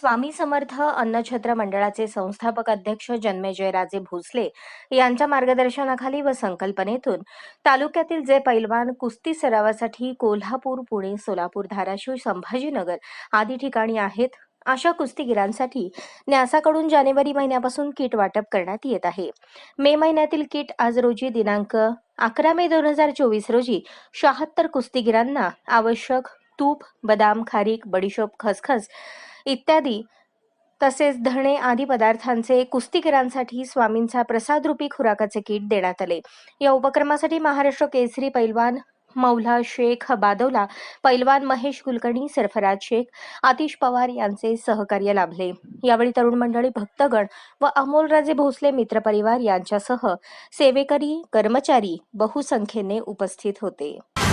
स्वामी समर्थ अन्नछत्र मंडळाचे संस्थापक अध्यक्ष जन्मेजयराजे भोसले यांच्या मार्गदर्शनाखाली व संकल्पनेतून तालुक्यातील जे पैलवान कुस्ती सरावासाठी कोल्हापूर पुणे सोलापूर धाराशिव संभाजीनगर आदी ठिकाणी आहेत अशा कुस्तीगिरांसाठी न्यासाकडून जानेवारी महिन्यापासून किट वाटप करण्यात येत आहे. मे महिन्यातील किट आज रोजी दिनांक अकरा मे दोन हजार चोवीस रोजी शहात्तर कुस्तीगिरांना आवश्यक तूप बदाम खारीक बडीशोप खसखस इत्यादी. तसेच धणे आदी पदार्थांचे कुस्तीगिरांसाठी स्वामींचा प्रसादरूपी खुराकाचे किट देण्यात आले. या उपक्रमासाठी महाराष्ट्र केसरी पैलवान मौला शेख बादवला पैलवान महेश कुलकर्णी सरफराज शेख आतिश पवार यांचे सहकार्य लाभले. यावेळी तरुण मंडळी भक्तगण व अमोलराजे भोसले मित्रपरिवार यांच्यासह सेवेकरी कर्मचारी बहुसंख्येने उपस्थित होते.